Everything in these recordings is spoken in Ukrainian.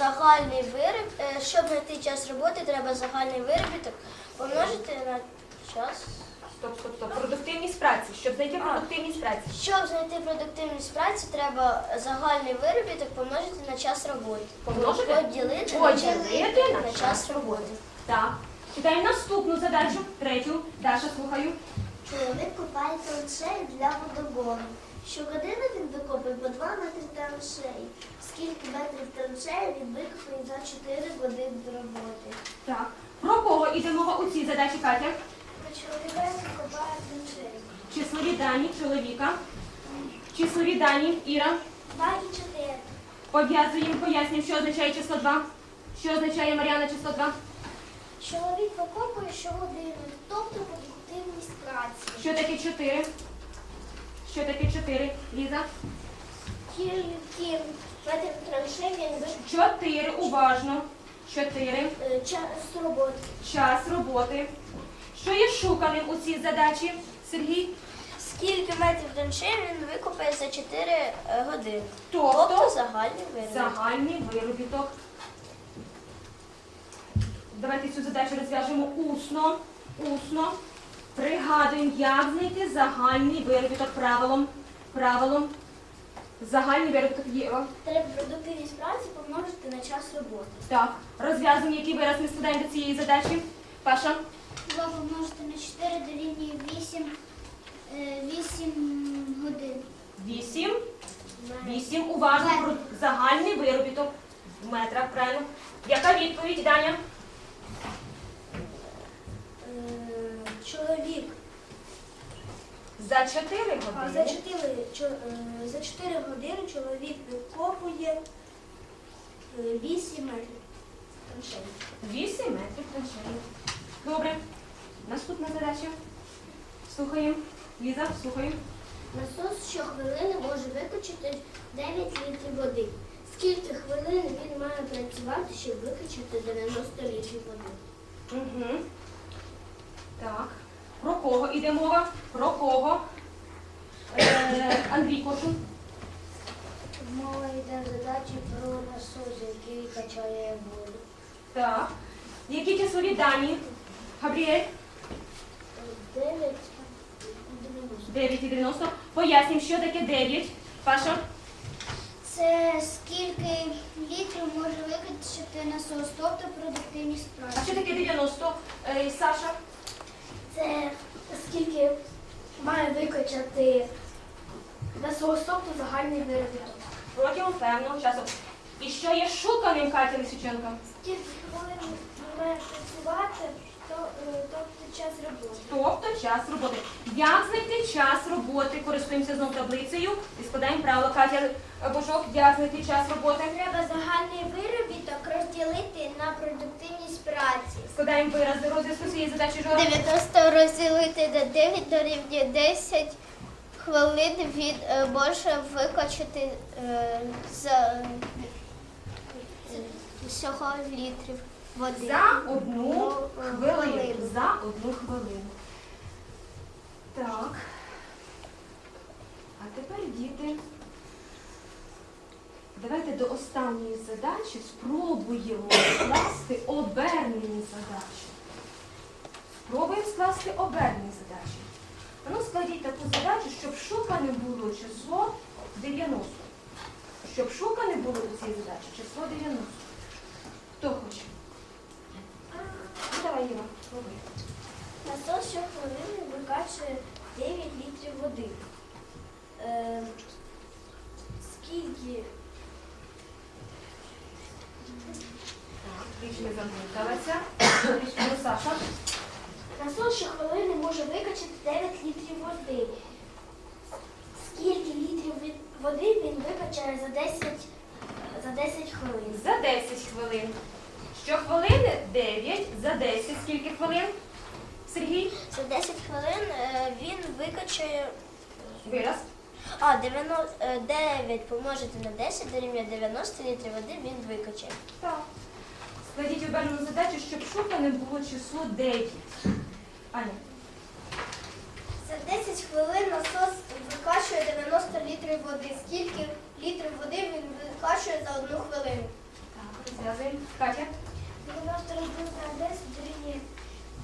Загальний виріб, е, щоб знайти час роботи, треба загальний виробіток помножити на час. Стоп, стоп, стоп. Продуктивність праці. Щоб знайти продуктивність праці. Щоб знайти продуктивність праці, треба загальний виробіток помножити на час роботи. Помножити? Поділити, Поділити на, на час роботи. Так. Читаємо наступну задачу. Третю. Даша, слухаю. Чоловік копає траншеї для водогону. Щогодини він викопує по 2 метри траншеї. Скільки метрів траншеї він викопує за 4 години роботи? Так. Про кого йде мова у цій задачі, Катя? Чоловік копає траншеї. Числові дані чоловіка. Числові дані Іра. 2 і 4. Пов'язуємо, пояснюємо, що означає число 2. Що означає Мар'яна число 2? Чоловік викопує щогодини, тобто продуктивність праці. Що таке 4? Що таке 4? Ліза? Скільки метрів траншеї він викопує 4. Уважно. 4. е, час роботи. Час роботи. Що є шуканим у цій задачі, Сергій? Скільки метрів траншеї він викопає за 4 е, години? Тобто Тобто загальний виробіток. загальний виробіток. Давайте цю задачу розв'яжемо усно. Усно. Пригадуємо, як знайти загальний виробіток правилом. Правилом. Загальний виробіток Єва. Треба продуктивність праці помножити на час роботи. Так. Розв'язуємо, який вираз ми складаємо до цієї задачі. Паша. 2 помножити на 4 дорівнює 8, 8 годин. 8. 8. Уважно про загальний виробіток в метрах. Правильно. Яка відповідь, Даня? Е, Чоловік За 4 а, години. за 4, е, за 4 години чоловік викопує 8 метрів. траншеї. 8 метрів траншеї. Добре. Наступна задача. Слухаємо. Ліза, слухаємо. Насос щохвилини може викачати 9 літрів води. Скільки хвилин він має працювати, щоб викачати 90 літрів води? Угу. Так. Про кого йде мова? Про кого? Е, Андрій Кошун. Мова йде в задачі про насос, який качає воду. Так. Які числові дані? Габріель? 9 90. 9 і 90. Пояснім, що таке 9. Паша? Це скільки літрів може викачати насос, тобто продуктивність А що таке 90? Е, Саша? Це скільки має викачати на свого стопу загальний виробник. Протягом певного часу. І що є шуканим Катя Лисиченко? Скільки хвилин має працювати, тобто час роботи. Тобто час роботи. Як знайти час роботи? Користуємося знову таблицею і складаємо правило. Катя Божок, як знайти час роботи? Треба загальний виробіток розділити на продуктивність праці. Складаємо вираз до розв'язку цієї задачі Жора. 90 розділити на 9 дорівнює 10 хвилин він е, може викачати е, за всього літрів. За одну хвилину. За одну хвилину. Так. А тепер, діти, давайте до останньої задачі спробуємо скласти обернені задачі. Спробуємо скласти обернені задачі. А ну складіть таку задачу, щоб шукане було число 90. Щоб шукане було у цій задачі число 90. Хто хоче? Ну, давай, Єва, пробуй. Насос щохвилини викачує 9 літрів води. Е, скільки Так, трішки заплуталася. Трішки Саша. насос щохвилини може викачати 9 літрів води. Скільки літрів від- води він викачає за 10, за 10 хвилин? За 10 хвилин. Щохвилини 9, за 10. Скільки хвилин? Сергій? За 10 хвилин е, він викачає Вираз. а, 90, е, 9 помножити на 10 дорівнює 90 літрів води він викачає. Так. Складіть обернену задачу, щоб шукане було число 9. Аня. За 10 хвилин насос викачує 90 літрів води. Скільки літрів води він викачує за одну хвилину? Так, Розв'язуємо. Катя? 90 розділити на 10 дорівнює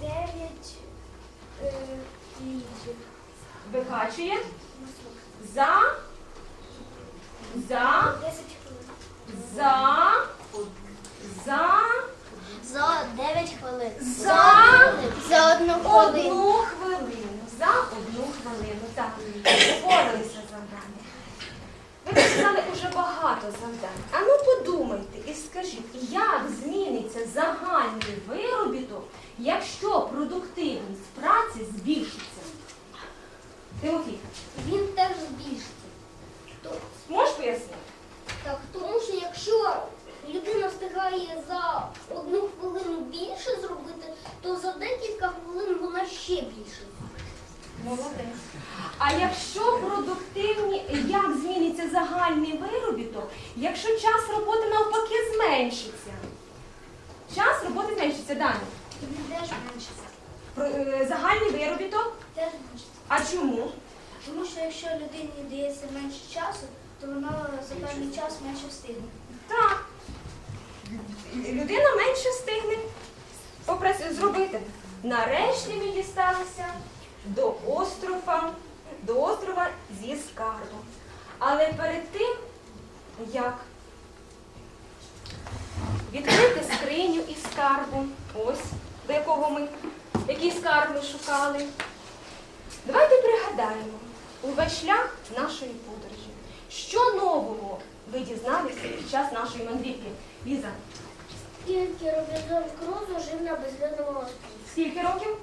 9 е. Викачує. За. За. 10 хвилин. За. За. За 9 хвилин. За. За одну Одну хвилину. За одну хвилину. Так. Впоралися з завданням. Ви сказали уже багато завдань. А ну подумайте і скажіть, як зміниться загальний виробіток, якщо продуктивність праці збільшиться? Тимофій, Він теж збільшиться. можеш пояснити? Так, тому що якщо людина встигає за одну хвилину більше зробити, то за декілька хвилин вона ще більше. Молодець. А якщо продуктивні, як зміниться загальний виробіток, якщо час роботи навпаки зменшиться? Час роботи зменшиться, Дані. Про- е, Загальний виробіток. Теж меншиться. А чому? Тому що якщо людині дається менше часу, то вона за певний час менше встигне. Так. Людина менше встигне попрацю- зробити. Нарешті ми дісталися до острова, до острова зі скарбом. Але перед тим, як відкрити скриню із скарбом, ось до якого ми, який скарб ми шукали, давайте пригадаємо увесь шлях нашої подорожі. Що нового ви дізналися під час нашої мандрівки? Ліза, Скільки Робінзон Крузо жив на безлюдному острові? скільки років?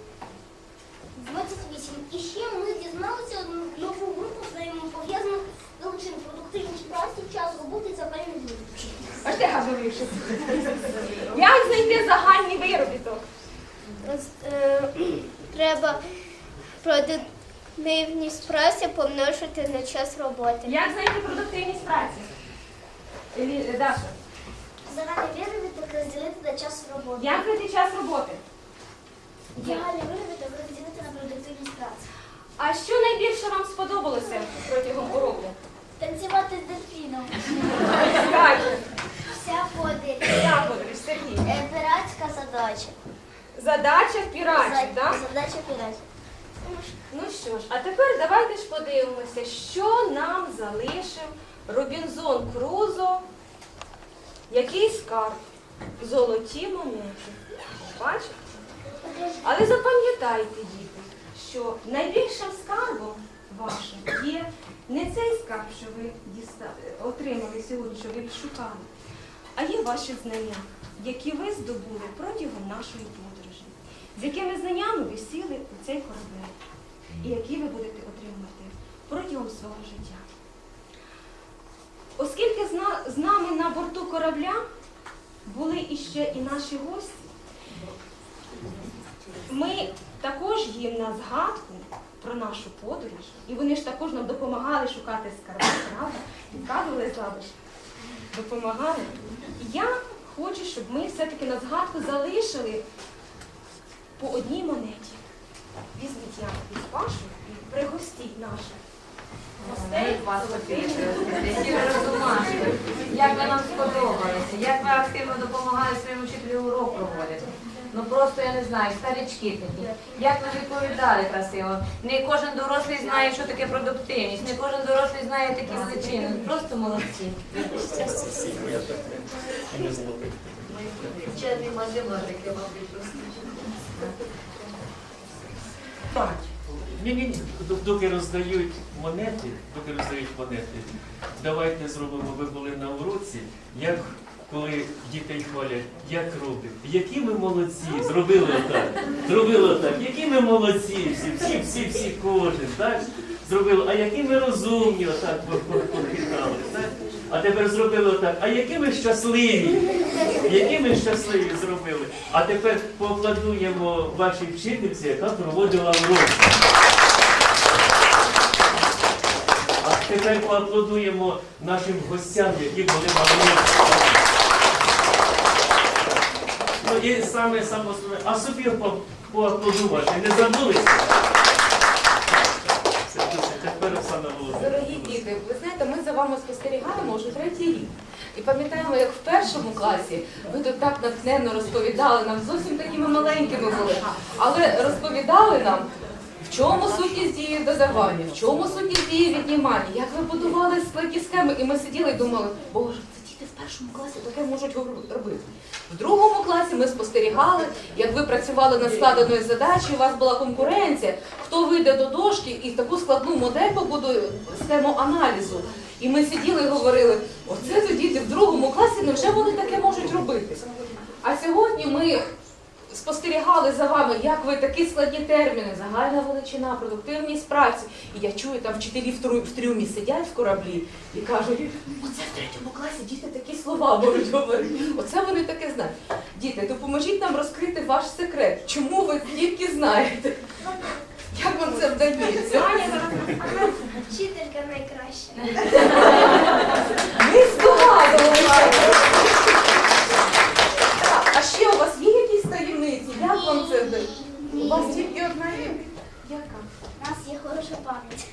28. І ще ми дізналися нову групу взаємопов'язаних величин продуктивність праці, час роботи за певні визначення. Аж ти газовіше. Як знайти загальний виробіток? Е, Треба продуктивність праці помножити на час роботи. Як знайти продуктивність праці? Лі- Даша, Загальний виробіток розділити на час роботи. як знайти час роботи? Загальний виробіток розділити на продуктивність праці. А що найбільше вам сподобалося протягом уроку? Танцювати з дельфіном. Вся подорож. я подивись, Сергій. Е, Піратська задача. Задача піратів, так? Задача піратів. Ну що ж, а тепер давайте ж подивимося, що нам залишив Робінзон Крузо, який скарб? Золоті монети. Бачите? Але запам'ятайте, діти, що найбільшим скарбом вашим є не цей скарб, що ви отримали сьогодні, що ви відшукали, а є ваші знання, які ви здобули протягом нашої подорожі. З якими знаннями ви сіли у цей корабель, і які ви будете отримувати протягом свого життя. Оскільки з нами на борту корабля були іще і наші гості, ми також їм на згадку про нашу подорож, і вони ж також нам допомагали шукати скарби, правда? Відказували злабиш. Допомагали. Я хочу, щоб ми все-таки на згадку залишили по одній монеті. Візьміть я від вашу і пригостіть наших гостей. Які ви розумашки, як ви нам сподобалися, як ви активно допомагали своїм вчителю урок проводити. Ну просто я не знаю, старички такі. Як ви відповідали красиво. Не кожен дорослий знає, що таке продуктивність, не кожен дорослий знає такі величини. Просто молодці. Вчений математики, мабуть, просто. Так. Ні, ні, ні. Доки роздають монети, доки роздають монети, давайте зробимо, ви були на уроці, як коли дітей хвалять, як робить, які ми молодці, зробили отак, зробили отак, які ми молодці, всі, всі, всі, всі, кожен, так? Зробили, а які ми розумні, отак по- по- похитали, так? А тепер зробили отак, а які ми щасливі, які ми щасливі зробили. А тепер поаплодуємо вашій вчительці, яка проводила урок. А тепер поаплодуємо нашим гостям, які були уроці. Ну і саме саме а собі поаплодувати, не забулися? Це дуже. Тепер Оксана Володимирівна. Дорогі діти, ви знаєте, ми за вами спостерігаємо вже третій рік. І пам'ятаємо, як в першому класі ви тут так натхненно розповідали нам, зовсім такими маленькими були, але розповідали нам, в чому сутність дії додавання, в чому сутність дії віднімання, як ви будували складні схеми, і ми сиділи і думали, боже, діти в першому класі таке можуть робити. В другому класі ми спостерігали, як ви працювали над складеною задачею, у вас була конкуренція, хто вийде до дошки і таку складну модель побудує систему аналізу. І ми сиділи і говорили, оце діти в другому класі, невже вони таке можуть робити? А сьогодні ми спостерігали за вами, як ви такі складні терміни, загальна величина, продуктивність праці. І я чую, там вчителі в, в трюмі сидять в кораблі і кажуть, оце в третьому класі діти такі слова можуть говорити. Оце вони таке знають. Діти, допоможіть нам розкрити ваш секрет. Чому ви тільки знаєте? Як вам це вдається? Вчителька найкраща. Ми здогадувалися. Так, А ще у вас є якісь таємниці? Як вам це вдається? У У нас є хороша пам'ять.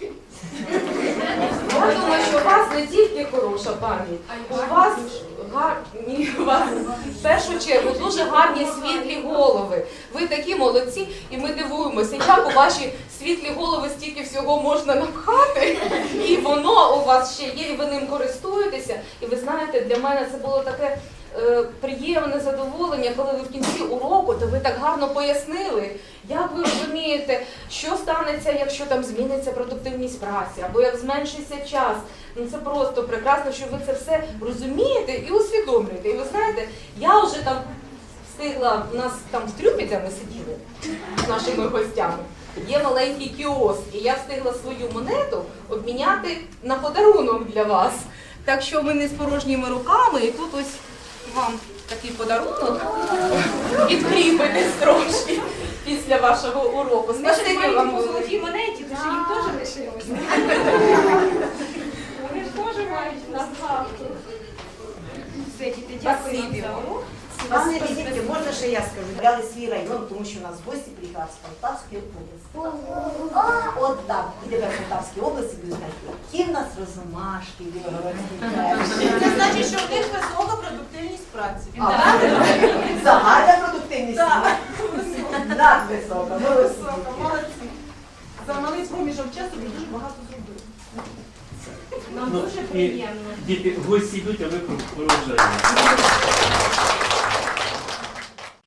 Я думаю, що у вас не тільки хороша пам'ять, у вас гарні, у вас в першу чергу дуже гарні світлі голови. Ви такі молодці, і ми дивуємося, як у ваші світлі голови стільки всього можна напхати, і воно у вас ще є, і ви ним користуєтеся. І ви знаєте, для мене це було таке. Е, Приємне задоволення, коли ви в кінці уроку, то ви так гарно пояснили, як ви розумієте, що станеться, якщо там зміниться продуктивність праці, або як зменшиться час. Ну це просто прекрасно, що ви це все розумієте і усвідомлюєте. І ви знаєте, я вже там встигла, у нас там в трюмі, де ми сиділи з нашими гостями, є маленький кіоск, і я встигла свою монету обміняти на подарунок для вас. Так що ми не з порожніми руками, і тут ось вам такий подарунок відкріпитись трошки після вашого уроку. Спасибі вам по велике. золотій монеті, то ще їм теж лишилося. Вони ж теж мають на згадку. Все, діти, дякую вам за за Пане Візитки, можна ще я скажу? Брали свій район, тому що у нас гості приїхали з Полтавської області. От так, і тепер в Полтавській області будуть знати, які в нас розумашки, білогородські Це значить, що в них висока продуктивність праці. Загальна продуктивність. Надвисока, молодці. Висока, молодці. За малий проміжок часу ви дуже багато зробили. Нам Ну, дуже приємно. Діти, гості йдуть, а ви проводжаєте.